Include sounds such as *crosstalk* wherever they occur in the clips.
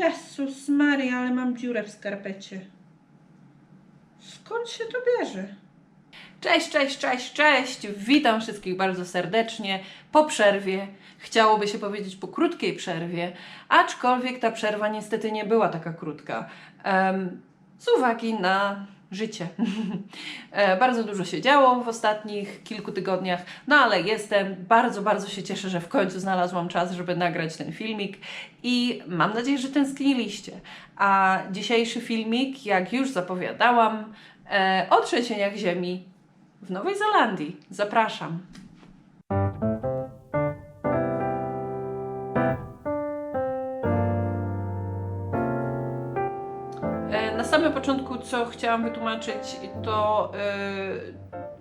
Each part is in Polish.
Jezus Maria, ale mam dziurę w skarpecie. Skąd się to bierze? Cześć, cześć, cześć, cześć! Witam wszystkich bardzo serdecznie po przerwie. Chciałoby się powiedzieć po krótkiej przerwie, aczkolwiek ta przerwa niestety nie była taka krótka. Em, z uwagi na życie. *laughs* E, bardzo dużo się działo w ostatnich kilku tygodniach, no ale jestem, bardzo, bardzo się cieszę, że w końcu znalazłam czas, żeby nagrać ten filmik i mam nadzieję, że tęskniliście. A dzisiejszy filmik, jak już zapowiadałam, e, o trzęsieniach ziemi w Nowej Zelandii. Zapraszam. Początku, co chciałam wytłumaczyć, to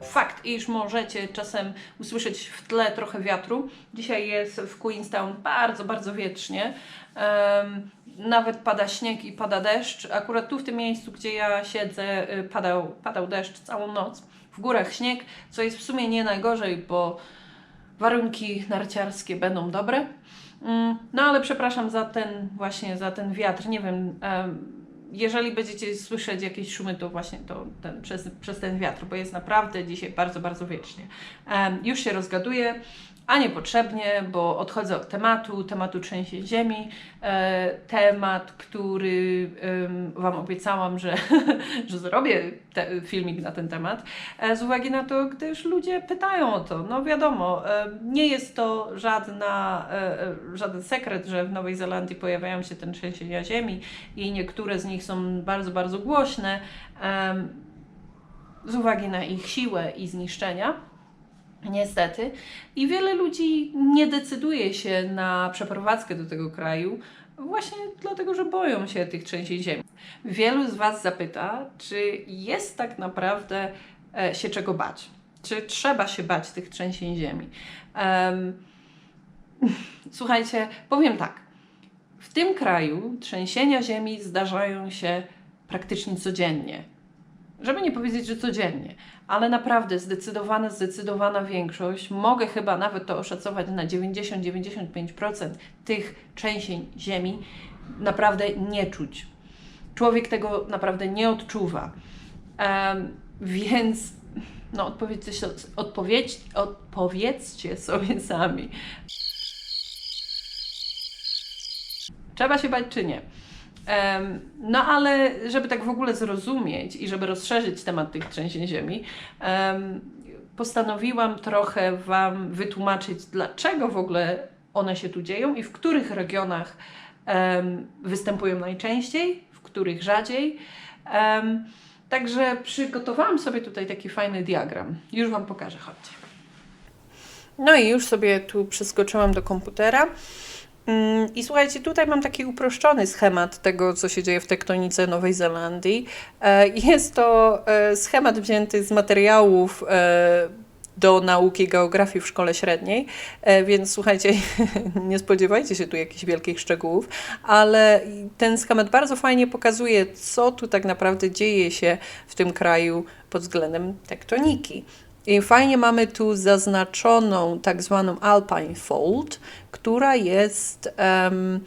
e, fakt, iż możecie czasem usłyszeć w tle trochę wiatru. Dzisiaj jest w Queenstown bardzo, bardzo wietrznie. Em, nawet pada śnieg i pada deszcz. Akurat tu w tym miejscu, gdzie ja siedzę, y, padał, padał deszcz całą noc. W górach śnieg, co jest w sumie nie najgorzej, bo warunki narciarskie będą dobre. Mm, No ale przepraszam za ten właśnie, za ten wiatr. Nie wiem, em, jeżeli będziecie słyszeć jakieś szumy, to właśnie to ten, przez, przez ten wiatr, bo jest naprawdę dzisiaj bardzo, bardzo wiecznie. Em, Już się rozgaduję, a niepotrzebnie, bo odchodzę od tematu, tematu trzęsień ziemi. E, temat, który Wam obiecałam, że, *laughs* że zrobię te, filmik na ten temat, e, z uwagi na to, gdyż ludzie pytają o to. No wiadomo, e, nie jest to żadna, żaden sekret, że w Nowej Zelandii pojawiają się te trzęsienia ziemi i niektóre z nich są bardzo, bardzo głośne z uwagi na ich siłę i zniszczenia. Niestety. I wiele ludzi nie decyduje się na przeprowadzkę do tego kraju, właśnie dlatego, że boją się tych trzęsień ziemi. Wielu z Was zapyta, czy jest tak naprawdę e, się czego bać? Czy trzeba się bać tych trzęsień ziemi? Em, *laughs* słuchajcie, powiem tak. W tym kraju trzęsienia ziemi zdarzają się praktycznie codziennie. Żeby nie powiedzieć, że codziennie, ale naprawdę zdecydowana, zdecydowana większość, mogę chyba nawet to oszacować na 90-95% tych trzęsień ziemi, naprawdę nie czuć. Człowiek tego naprawdę nie odczuwa. Em, więc no, odpowiedzcie, odpowiedź, odpowiedzcie sobie sami. Trzeba się bać czy nie? No ale żeby tak w ogóle zrozumieć i żeby rozszerzyć temat tych trzęsień ziemi, em, postanowiłam trochę Wam wytłumaczyć, dlaczego w ogóle one się tu dzieją i w których regionach występują najczęściej, w których rzadziej. Także przygotowałam sobie tutaj taki fajny diagram. Już Wam pokażę, chodźcie. No i już sobie tu przeskoczyłam do komputera. Mm, I słuchajcie, tutaj mam taki uproszczony schemat tego, co się dzieje w tektonice Nowej Zelandii. E, Jest to e, schemat wzięty z materiałów e, do nauki geografii w szkole średniej, więc słuchajcie, *laughs* nie spodziewajcie się tu jakichś wielkich szczegółów, ale ten schemat bardzo fajnie pokazuje, co tu tak naprawdę dzieje się w tym kraju pod względem tektoniki. I fajnie mamy tu zaznaczoną tak zwaną Alpine Fold, która jest em,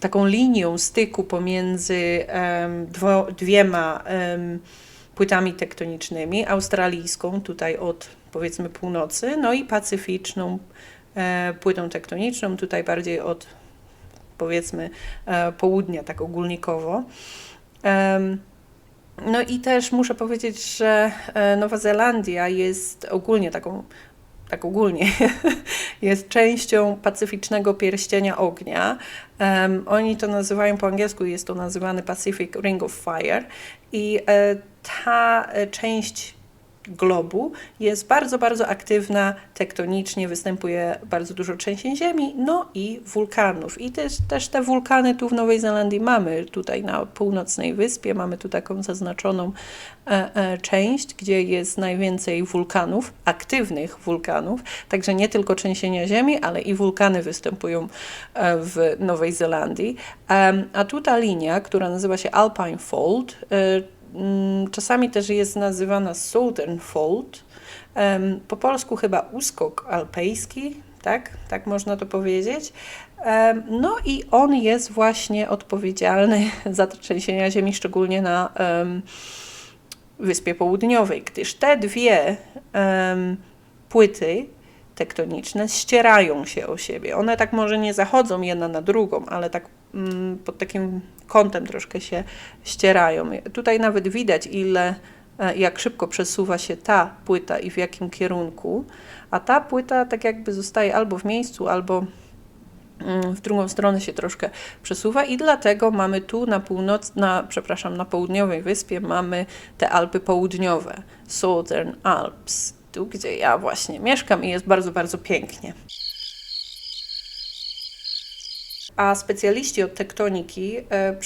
taką linią styku pomiędzy em, dwo, dwiema em, płytami tektonicznymi, australijską tutaj od powiedzmy północy, no i pacyficzną e, płytą tektoniczną tutaj bardziej od powiedzmy e, południa, tak ogólnikowo. Em, no i też muszę powiedzieć, że e, Nowa Zelandia jest ogólnie taką, tak ogólnie, *laughs* jest częścią pacyficznego pierścienia ognia. Em, oni to nazywają po angielsku, jest to nazywane Pacific Ring of Fire i e, ta e, część globu jest bardzo, bardzo aktywna tektonicznie, występuje bardzo dużo trzęsień ziemi, no i wulkanów. I też, też te wulkany tu w Nowej Zelandii mamy, tutaj na północnej wyspie, mamy tu taką zaznaczoną e, e, część, gdzie jest najwięcej wulkanów, aktywnych wulkanów, także nie tylko trzęsienia ziemi, ale i wulkany występują e, w Nowej Zelandii. Em, A tu ta linia, która nazywa się Alpine Fold, e, Czasami też jest nazywana Southern Fold. Po polsku chyba uskok alpejski, tak? Tak można to powiedzieć. No i on jest właśnie odpowiedzialny *laughs* za trzęsienia ziemi, szczególnie na Wyspie Południowej, gdyż te dwie płyty tektoniczne ścierają się o siebie. One tak może nie zachodzą jedna na drugą, ale tak mm, pod takim kątem troszkę się ścierają. Tutaj nawet widać, ile, e, jak szybko przesuwa się ta płyta i w jakim kierunku, a ta płyta tak jakby zostaje albo w miejscu, albo mm, w drugą stronę się troszkę przesuwa i dlatego mamy tu na północ, na, przepraszam, na południowej wyspie mamy te Alpy południowe, Southern Alps, tu gdzie ja właśnie mieszkam i jest bardzo, bardzo pięknie. A specjaliści od tektoniki e,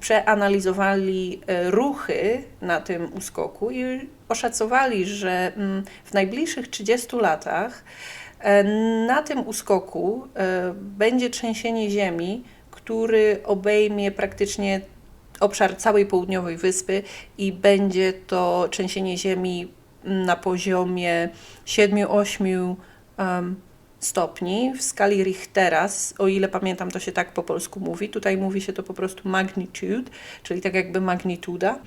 przeanalizowali e, ruchy na tym uskoku i oszacowali, że mm, w najbliższych 30 latach e, na tym uskoku będzie trzęsienie ziemi, który obejmie praktycznie obszar całej południowej wyspy i będzie to trzęsienie ziemi na poziomie 7-8 em, stopni w skali Richtera, o ile pamiętam, to się tak po polsku mówi. Tutaj mówi się to po prostu magnitude, czyli tak jakby magnituda.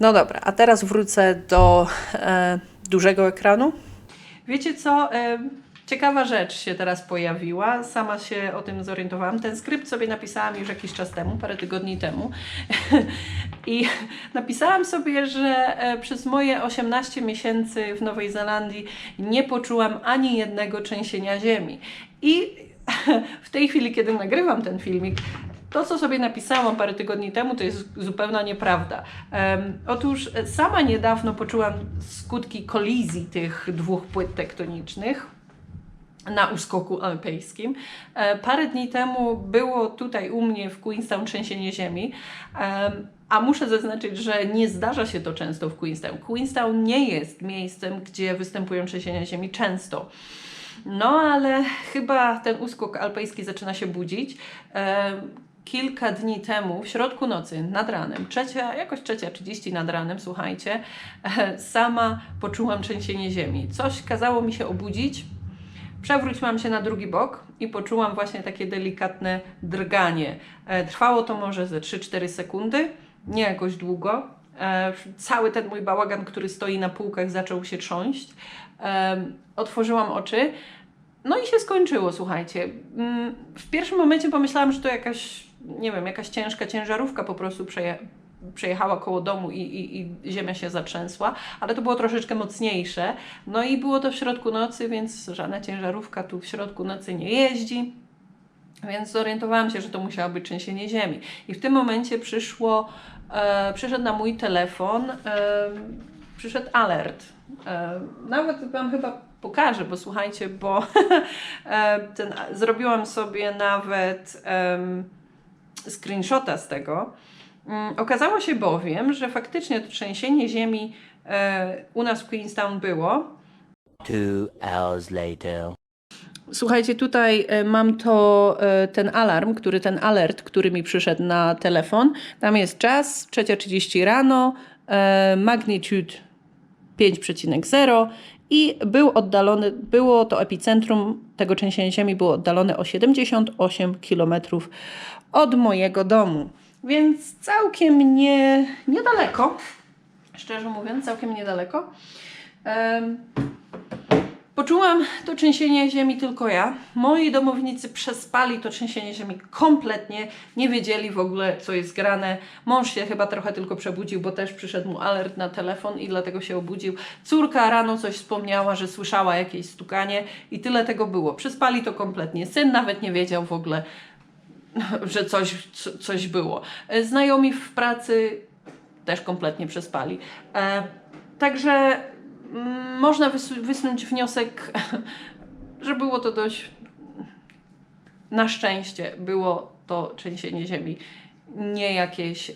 No dobra, a teraz wrócę do e, dużego ekranu. Wiecie co? E, ciekawa rzecz się teraz pojawiła. Sama się o tym zorientowałam. Ten skrypt sobie napisałam już jakiś czas temu, parę tygodni temu. *laughs* I napisałam sobie, że e, przez moje 18 miesięcy w Nowej Zelandii nie poczułam ani jednego trzęsienia ziemi. I *laughs* w tej chwili, kiedy nagrywam ten filmik, to, co sobie napisałam parę tygodni temu, to jest zupełna nieprawda. Em, otóż e, sama niedawno poczułam skutki kolizji tych dwóch płyt tektonicznych na uskoku alpejskim. E, Parę dni temu było tutaj u mnie w Queenstown trzęsienie ziemi, em, a muszę zaznaczyć, że nie zdarza się to często w Queenstown. Queenstown nie jest miejscem, gdzie występują trzęsienia ziemi często. No ale chyba ten uskok alpejski zaczyna się budzić. Em, Kilka dni temu, w środku nocy, nad ranem, trzecia, jakoś trzecia 30 nad ranem, słuchajcie, e, sama poczułam trzęsienie ziemi. Coś kazało mi się obudzić, Przewróciłam się na drugi bok i poczułam właśnie takie delikatne drganie. E, Trwało to może ze 3-4 sekundy, nie jakoś długo. E, Cały ten mój bałagan, który stoi na półkach, zaczął się trząść. E, Otworzyłam oczy. No i się skończyło, słuchajcie. Mm, W pierwszym momencie pomyślałam, że to jakaś, nie wiem, jakaś ciężka ciężarówka po prostu przeje, przejechała koło domu i, i, i ziemia się zatrzęsła, ale to było troszeczkę mocniejsze. No i było to w środku nocy, więc żadna ciężarówka tu w środku nocy nie jeździ. Więc zorientowałam się, że to musiało być trzęsienie ziemi. I w tym momencie przyszło, e, przyszedł na mój telefon, e, przyszedł alert. E, nawet Wam chyba pokażę, bo słuchajcie, bo *laughs* e, ten, zrobiłam sobie nawet em, screenshota z tego. Mm, Okazało się bowiem, że faktycznie to trzęsienie ziemi e, u nas w Queenstown było. Two hours later. Słuchajcie, tutaj e, mam to e, ten alarm, który ten alert, który mi przyszedł na telefon. Tam jest czas, 3.30 rano, e, magnitude 5,0 i był oddalony, było to epicentrum tego trzęsienia ziemi było oddalone o 78 km od mojego domu. Więc całkiem nie, niedaleko, szczerze mówiąc, całkiem niedaleko. Em, Poczułam to trzęsienie ziemi tylko ja. Moi domownicy przespali to trzęsienie ziemi kompletnie, nie wiedzieli w ogóle, co jest grane. Mąż się chyba trochę tylko przebudził, bo też przyszedł mu alert na telefon i dlatego się obudził. Córka rano coś wspomniała, że słyszała jakieś stukanie i tyle tego było. Przespali to kompletnie. Syn nawet nie wiedział w ogóle, *laughs* że coś, co- coś było. E, Znajomi w pracy też kompletnie przespali. E, także mm, można wysu- wysnuć wniosek, *laughs* że było to dość. Na szczęście było to trzęsienie ziemi nie jakieś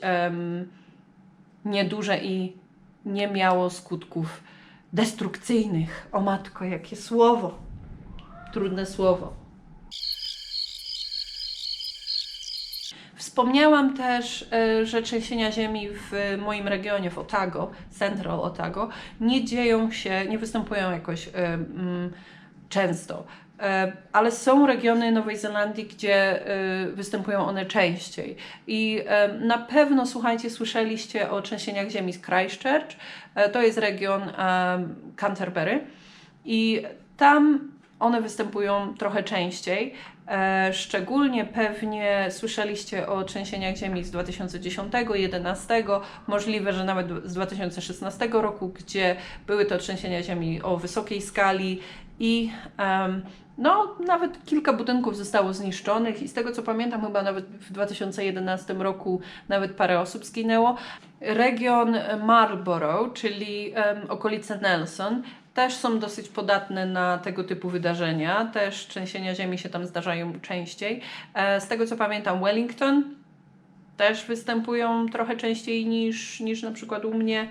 nieduże i nie miało skutków destrukcyjnych. O matko, jakie słowo! Trudne słowo. Wspomniałam też, e, że trzęsienia ziemi w moim regionie, w Otago, Central Otago, nie dzieją się, nie występują jakoś e, często. E, Ale są regiony Nowej Zelandii, gdzie występują one częściej. I na pewno, słuchajcie, słyszeliście o trzęsieniach ziemi z Christchurch. To jest region Canterbury. I tam one występują trochę częściej. E, szczególnie pewnie słyszeliście o trzęsieniach ziemi z 2010, 2011, możliwe, że nawet z 2016 roku, gdzie były to trzęsienia ziemi o wysokiej skali i em, no, nawet kilka budynków zostało zniszczonych i z tego co pamiętam, chyba nawet w 2011 roku nawet parę osób zginęło. Region Marlborough, czyli em, okolice Nelson, też są dosyć podatne na tego typu wydarzenia. Też trzęsienia ziemi się tam zdarzają częściej. E, Z tego co pamiętam, Wellington też występują trochę częściej niż, niż na przykład u mnie.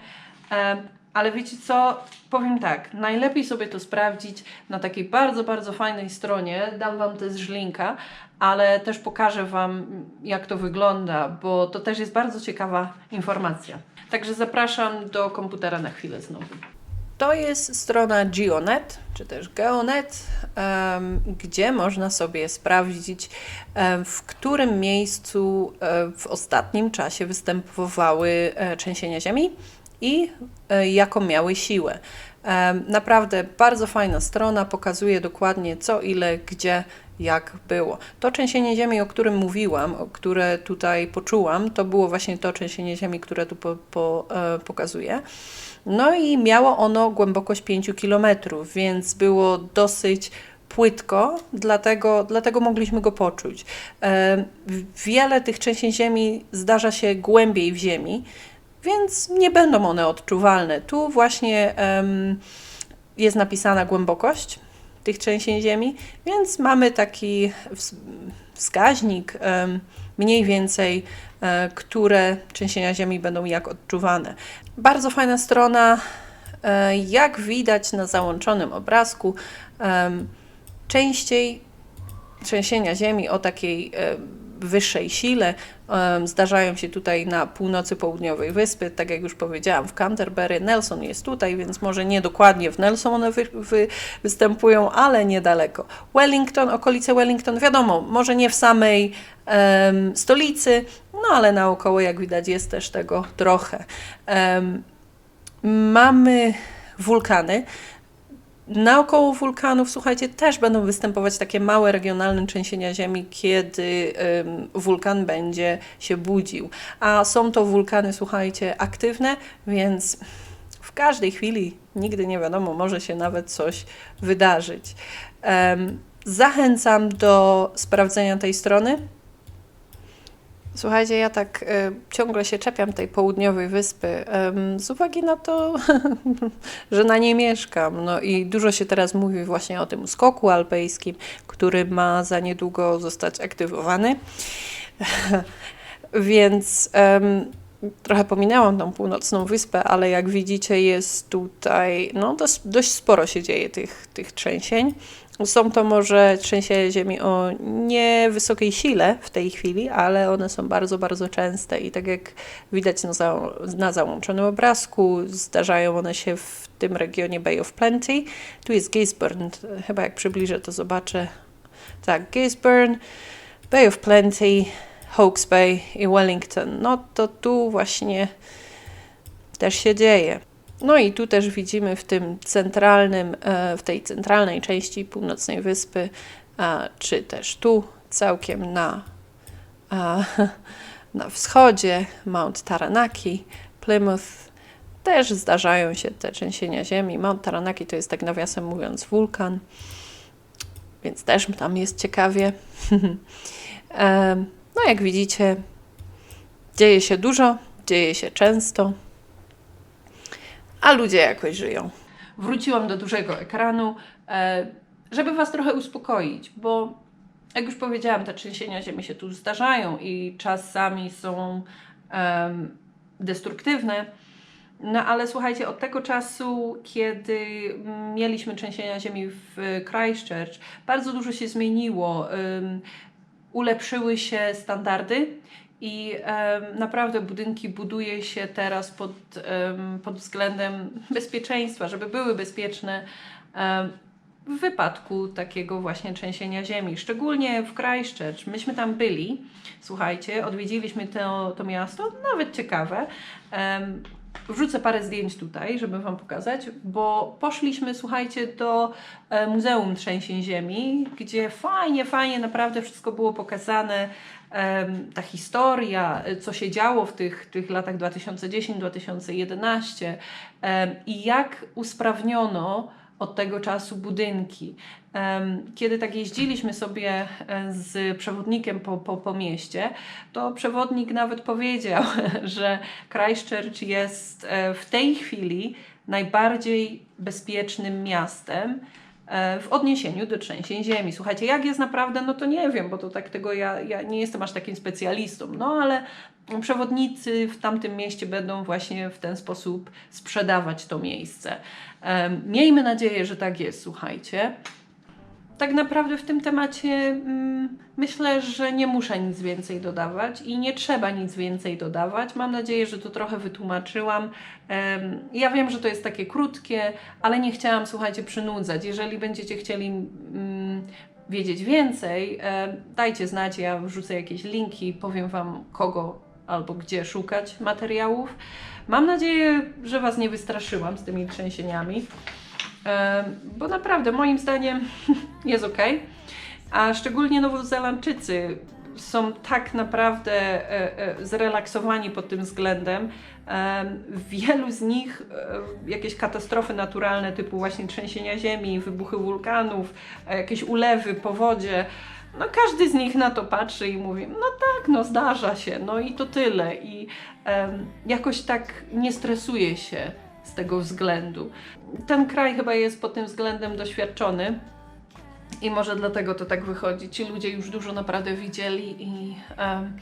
E, Ale wiecie co? Powiem tak, najlepiej sobie to sprawdzić na takiej bardzo, bardzo fajnej stronie. Dam Wam też linka, ale też pokażę Wam, jak to wygląda, bo to też jest bardzo ciekawa informacja. Także zapraszam do komputera na chwilę znowu. To jest strona Geonet, czy też Geonet, gdzie można sobie sprawdzić, w którym miejscu w ostatnim czasie występowały e, trzęsienia ziemi i e, jaką miały siłę. Naprawdę bardzo fajna strona, pokazuje dokładnie co, ile, gdzie, jak było. To trzęsienie ziemi, o którym mówiłam, o które tutaj poczułam, to było właśnie to trzęsienie ziemi, które tu po, po, e, pokazuję. No i miało ono głębokość 5 km, więc było dosyć płytko, dlatego, dlatego mogliśmy go poczuć. E, Wiele tych trzęsień ziemi zdarza się głębiej w ziemi, więc nie będą one odczuwalne. Tu właśnie jest napisana głębokość tych trzęsień ziemi, więc mamy taki ws- wskaźnik mniej więcej, e, które trzęsienia ziemi będą jak odczuwane. Bardzo fajna strona, e, jak widać na załączonym obrazku, częściej trzęsienia ziemi o takiej e, wyższej sile zdarzają się tutaj na północy południowej wyspy, tak jak już powiedziałam, w Canterbury. Nelson jest tutaj, więc może nie dokładnie w Nelson one wy, wy, występują, ale niedaleko. Wellington, okolice Wellington, wiadomo, może nie w samej em, stolicy, no ale naokoło, jak widać, jest też tego trochę. Mamy wulkany. Naokoło wulkanów, słuchajcie, też będą występować takie małe regionalne trzęsienia ziemi, kiedy wulkan będzie się budził. A są to wulkany, słuchajcie, aktywne, więc w każdej chwili, nigdy nie wiadomo, może się nawet coś wydarzyć. Zachęcam do sprawdzenia tej strony. Słuchajcie, ja tak e, ciągle się czepiam tej południowej wyspy em, z uwagi na to, *laughs* że na niej mieszkam. No i dużo się teraz mówi właśnie o tym skoku alpejskim, który ma za niedługo zostać aktywowany. *laughs* Więc em, trochę pominęłam tą północną wyspę, ale jak widzicie jest tutaj, no dość, dość sporo się dzieje tych, tych trzęsień. Są to może trzęsienia ziemi o niewysokiej sile w tej chwili, ale one są bardzo, bardzo częste i tak jak widać na, za, na załączonym obrazku, zdarzają one się w tym regionie Bay of Plenty. Tu jest Gisborne, chyba jak przybliżę to zobaczę. Tak, Gisborne, Bay of Plenty, Hawke's Bay i Wellington. No to tu właśnie też się dzieje. No i tu też widzimy w tym centralnym, e, w tej centralnej części północnej wyspy, a, czy też tu całkiem na, a, *laughs* na wschodzie Mount Taranaki, Plymouth, też zdarzają się te trzęsienia ziemi. Mount Taranaki to jest tak nawiasem mówiąc wulkan, więc też tam jest ciekawie. *laughs* No jak widzicie, dzieje się dużo, dzieje się często a ludzie jakoś żyją. Wróciłam do dużego ekranu, e, żeby Was trochę uspokoić, bo jak już powiedziałam, te trzęsienia ziemi się tu zdarzają i czasami są em, destruktywne. No ale słuchajcie, od tego czasu, kiedy mieliśmy trzęsienia ziemi w Christchurch, bardzo dużo się zmieniło. Ym, ulepszyły się standardy i em, naprawdę budynki buduje się teraz pod, em, pod względem bezpieczeństwa, żeby były bezpieczne. Em, w wypadku takiego właśnie trzęsienia ziemi, szczególnie w Christchurch. Myśmy tam byli, słuchajcie, odwiedziliśmy to, to miasto, nawet ciekawe. Em, Wrzucę parę zdjęć tutaj, żeby Wam pokazać, bo poszliśmy, słuchajcie, do e, Muzeum Trzęsień Ziemi, gdzie fajnie, fajnie naprawdę wszystko było pokazane. Ta historia, e, co się działo w tych, tych latach 2010-2011 em, i jak usprawniono od tego czasu budynki. Kiedy tak jeździliśmy sobie e, z przewodnikiem po, po, po mieście, to przewodnik nawet powiedział, *laughs* że Christchurch jest e, w tej chwili najbardziej bezpiecznym miastem w odniesieniu do trzęsień ziemi. Słuchajcie, jak jest naprawdę, no to nie wiem, bo to tak tego ja, ja nie jestem aż takim specjalistą, no ale przewodnicy w tamtym mieście będą właśnie w ten sposób sprzedawać to miejsce. Em, Miejmy nadzieję, że tak jest, słuchajcie. Tak naprawdę w tym temacie mm, myślę, że nie muszę nic więcej dodawać i nie trzeba nic więcej dodawać. Mam nadzieję, że to trochę wytłumaczyłam. Ja wiem, że to jest takie krótkie, ale nie chciałam, słuchajcie, przynudzać. Jeżeli będziecie chcieli mm, wiedzieć więcej, e, dajcie znać, ja wrzucę jakieś linki, powiem Wam kogo albo gdzie szukać materiałów. Mam nadzieję, że Was nie wystraszyłam z tymi trzęsieniami, bo naprawdę moim zdaniem *laughs* jest ok. A szczególnie Nowozelandczycy są tak naprawdę e, e, zrelaksowani pod tym względem. Wielu z nich e, jakieś katastrofy naturalne, typu właśnie trzęsienia ziemi, wybuchy wulkanów, jakieś ulewy, powodzie. No każdy z nich na to patrzy i mówi, no tak, no zdarza się, no i to tyle. I jakoś tak nie stresuje się z tego względu. Ten kraj chyba jest pod tym względem doświadczony. I może dlatego to tak wychodzi. Ci ludzie już dużo naprawdę widzieli i em,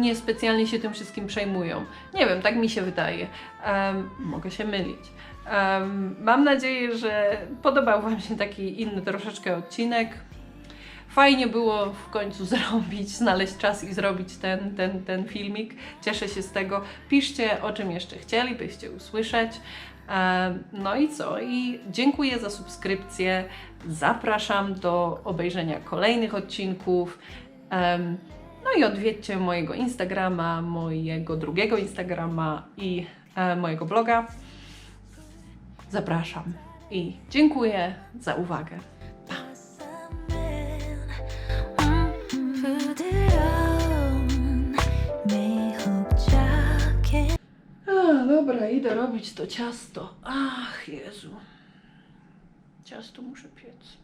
niespecjalnie się tym wszystkim przejmują. Nie wiem, tak mi się wydaje. Em, mogę się mylić. Em, mam nadzieję, że podobał Wam się taki inny troszeczkę odcinek. Fajnie było w końcu *laughs* zrobić, znaleźć czas i zrobić ten, ten, ten filmik. Cieszę się z tego. Piszcie, o czym jeszcze chcielibyście usłyszeć. No i co? I dziękuję za subskrypcję. Zapraszam do obejrzenia kolejnych odcinków. No i odwiedźcie mojego Instagrama, mojego drugiego Instagrama i e, mojego bloga. Zapraszam i dziękuję za uwagę. Dobra, idę robić to ciasto. Ach, Jezu. Ciasto muszę piec.